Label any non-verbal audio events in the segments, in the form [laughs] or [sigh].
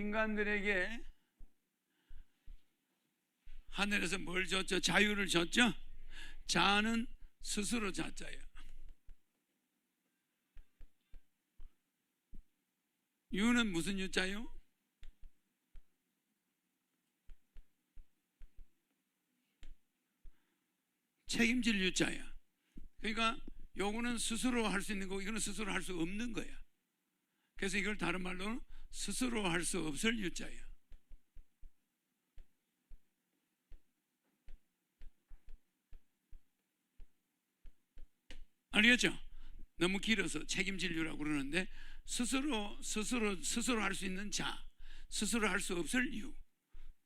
인간들에게 하늘에서 뭘 줬죠? 자유를 줬죠? 자는 스스로 자자예요. 유는 무슨 유자요? 책임질 유자야. 그러니까 요거는 스스로 할 수 있는 거고 이거는 스스로 할 수 없는 거야. 그래서 이걸 다른 말로 스스로 할 수 없을 유자야. 알겠죠? 너무 길어서 책임질유라고 그러는데 스스로 스스로 스스로 할 수 있는 자, 스스로 할 수 없을 유.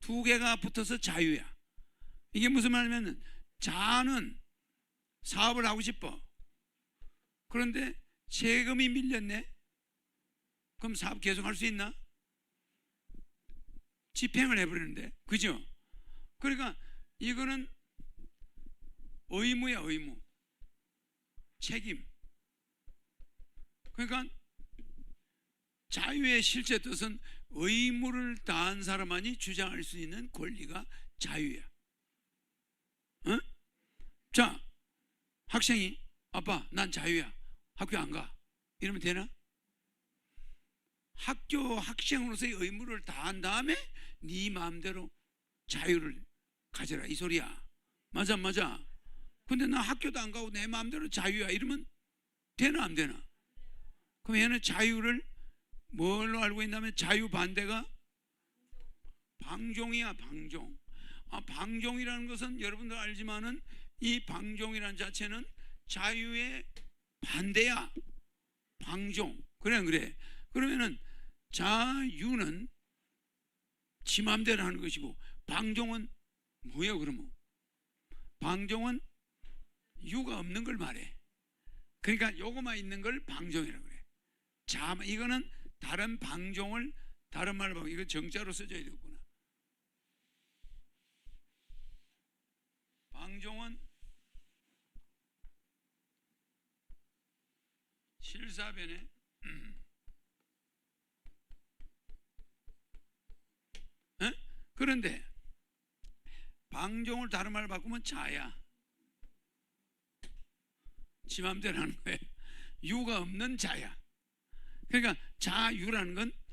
두 개가 붙어서 자유야. 이게 무슨 말이냐면 자는 사업을 하고 싶어. 그런데 세금이 밀렸네. 그럼 사업 계속 할 수 있나? 집행을 해버리는데, 그죠? 그러니까 이거는 의무야, 의무. 책임. 그러니까 자유의 실제 뜻은 의무를 다한 사람만이 주장할 수 있는 권리가 자유야. 어? 자, 학생이 아빠, 난 자유야. 학교 안 가. 이러면 되나? 학교 학생으로서의 의무를 다한 다음에 네 마음대로 자유를 가져라 이 소리야. 맞아, 맞아. 근데 나 학교도 안 가고 내 마음대로 자유야 이러면 되나 안 되나? 그럼 얘는 자유를 뭘로 알고 있냐면 자유 반대가 방종이야 방종. 아, 방종이라는 것은 여러분들 알지만은 이 방종이라는 자체는 자유의 반대야. 방종. 그래 안 그래. 그러면은 자유는 지 맘대로 하는 것이고 방종은 뭐예요 그러면? 방종은 유가 없는 걸 말해. 그러니까 요거만 있는 걸 방종이라고 그래. 자, 이거는 다른 방종을 다른 말로 보면 이거 정자로 써줘야 되겠구나. 방종은 실사변에 에? 그런데 방종을 다른 말로 바꾸면 자야. 지 맘대로 하는 거예요. 유가 없는 자야. 그러니까 자유라는 건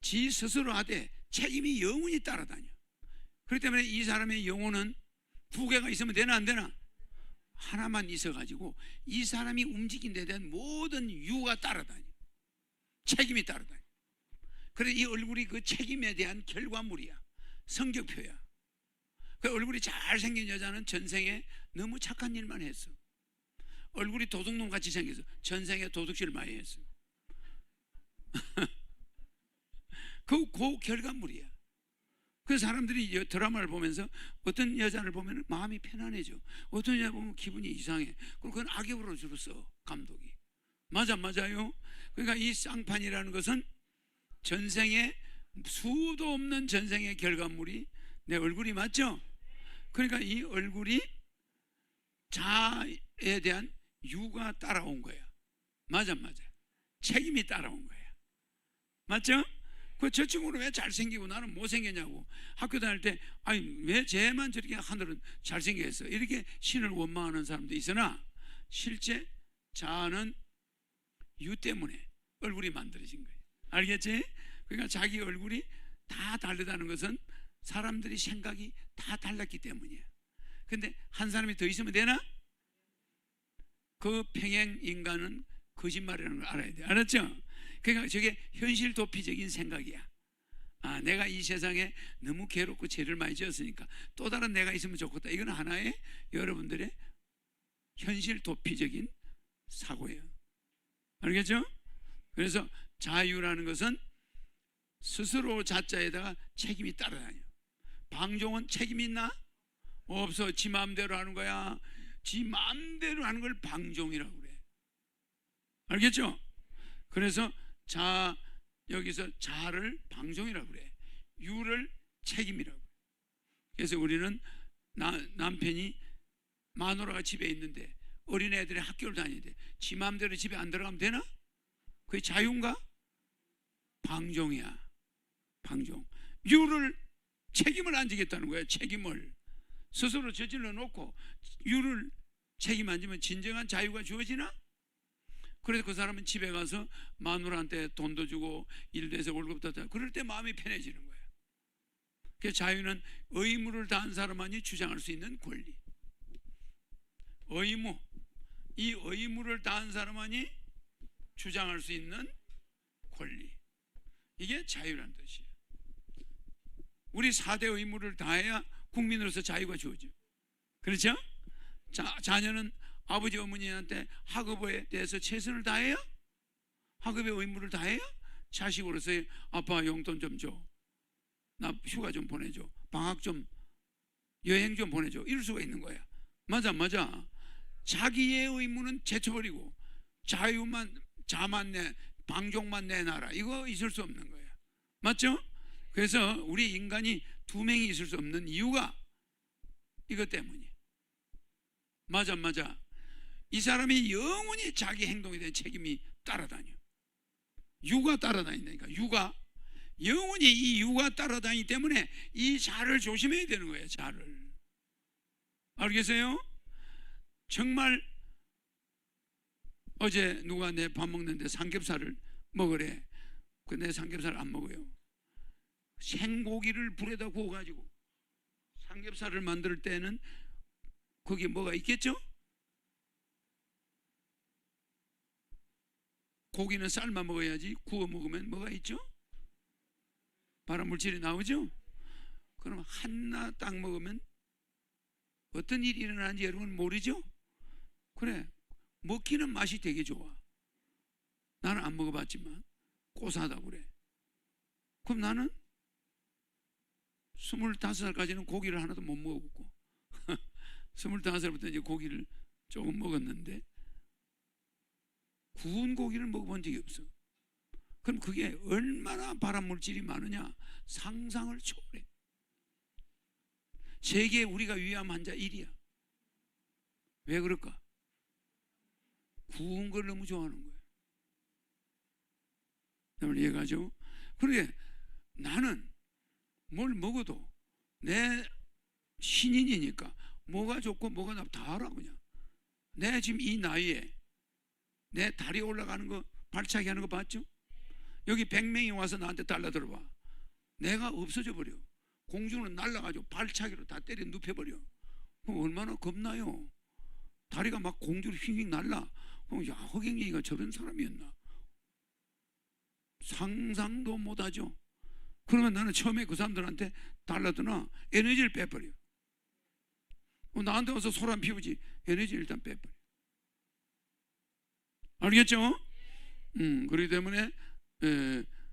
지 스스로 하되 책임이 영원히 따라다녀. 그렇기 때문에 이 사람의 영혼은 두 개가 있으면 되나 안 되나? 하나만 있어가지고 이 사람이 움직인 데 대한 모든 유가 따라다녀. 책임이 따라다녀. 그래 이 얼굴이 그 책임에 대한 결과물이야. 성격표야. 그 얼굴이 잘생긴 여자는 전생에 너무 착한 일만 했어. 얼굴이 도둑놈 같이 생겨서 전생에 도둑질 많이 했어. [laughs] 그, 그 결과물이야. 그 사람들이 이 드라마를 보면서 어떤 여자를 보면 마음이 편안해져. 어떤 여자 보면 기분이 이상해. 그리고 그건 악역으로 주로 써, 감독이. 맞아, 맞아요. 그러니까 이 쌍판이라는 것은 전생에 수도 없는 전생의 결과물이 내 얼굴이 맞죠? 그러니까 이 얼굴이 자에 대한 유가 따라온 거야. 맞아, 맞아. 책임이 따라온 거야. 맞죠? 그 저 친구는 왜 잘생기고 나는 못생겼냐고 학교 다닐 때 아니 왜 쟤만 저렇게 하늘은 잘생겼어 이렇게 신을 원망하는 사람도 있으나 실제 자아는 유 때문에 얼굴이 만들어진 거예요 알겠지? 그러니까 자기 얼굴이 다 다르다는 것은 사람들이 생각이 다 달랐기 때문이에요 근데 한 사람이 더 있으면 되나? 그 평행 인간은 거짓말이라는 걸 알아야 돼 알았죠? 그러니까 저게 현실 도피적인 생각이야. 아, 내가 이 세상에 너무 괴롭고 죄를 많이 지었으니까 또 다른 내가 있으면 좋겠다. 이건 하나의 여러분들의 현실 도피적인 사고예요. 알겠죠? 그래서 자유라는 것은 스스로 자자에다가 책임이 따라다녀. 방종은 책임 있나? 없어. 지 마음대로 하는 거야. 지 마음대로 하는 걸 방종이라고 그래. 알겠죠? 그래서 자 여기서 자를 방종이라고 그래. 유를 책임이라고. 그래서 우리는 나, 남편이 마누라가 집에 있는데 어린애들이 학교를 돼. 지 마음대로 집에 안 들어가면 되나? 그게 자유인가? 방종이야. 방종. 유를 책임을 안 지겠다는 거예요. 책임을 스스로 저질러 놓고 유를 책임 안 지면 진정한 자유가 주어지나? 그래서 그 사람은 집에 가서 마누라한테 돈도 주고 일도 해서 월급도 다 그럴 때 마음이 편해지는 거예요. 그 자유는 의무를 다한 사람만이 주장할 수 있는 권리. 의무. 이 의무를 다한 사람만이 주장할 수 있는 권리. 이게 자유란 뜻이에요. 우리 4대 의무를 다해야 국민으로서 자유가 주어져. 그렇죠? 자, 자녀는 아버지 어머니한테 학업에 대해서 최선을 다해요? 학업의 의무를 다해요? 자식으로서 아빠 용돈 좀 줘. 나 휴가 좀 보내줘. 방학 좀 여행 좀 보내줘. 이럴 수가 있는 거야. 맞아, 맞아. 자기의 의무는 제쳐버리고 자유만 자만 내 방종만 내놔라. 이거 있을 수 없는 거야. 맞죠? 그래서 우리 인간이 두 명이 있을 수 없는 이유가 이것 때문이에요. 맞아, 맞아. 이 사람이 영원히 자기 행동에 대한 책임이 따라다녀. 유가 따라다닌다니까. 유가 영원히 이 유가 따라다니기 때문에 이 자를 조심해야 되는 거예요. 자를. 알겠어요? 정말 어제 누가 내 밥 먹는데 삼겹살을 먹으래. 그내 삼겹살 안 먹어요. 생고기를 불에다 구워가지고 삼겹살을 만들 때는 거기에 뭐가 있겠죠? 고기는 삶아 먹어야지 구워 먹으면 뭐가 있죠? 발암 물질이 나오죠? 그럼 하나 딱 먹으면 어떤 일이 일어나는지 여러분 모르죠? 그래 먹기는 맛이 되게 좋아. 나는 안 먹어봤지만 고사하다 그래. 그럼 나는 스물다섯 살까지는 고기를 하나도 못 먹었고 [laughs] 스물다섯 살부터 이제 고기를 조금 먹었는데 구운 고기를 먹어본 적이 없어. 그럼 그게 얼마나 발암 물질이 많으냐 상상을 초월해. 세계 우리가 위암 환자 1위야. 왜 그럴까? 구운 걸 너무 좋아하는 거예요. 여러분 이해가죠? 그러게 나는 뭘 먹어도 내 신인이니까 뭐가 좋고 뭐가 나쁘 다 알아 그냥. 내 지금 이 나이에 내 다리 올라가는 거 발차기 하는 거 봤죠? 여기 100명이 와서 나한테 달라 들어 봐. 내가 없어져 버려. 공주는 날라가지고 발차기로 다 때려 눕혀버려. 얼마나 겁나요? 다리가 막 공주로 휙휙 날라. 그럼 야 허경영이가 저런 사람이었나? 상상도 못하죠. 그러면 나는 처음에 그 사람들한테 달라드나 에너지를 빼버려. 어, 나한테 와서 소란 피우지 에너지 일단 빼버려. 알겠죠? 음, 그렇기 때문에 에,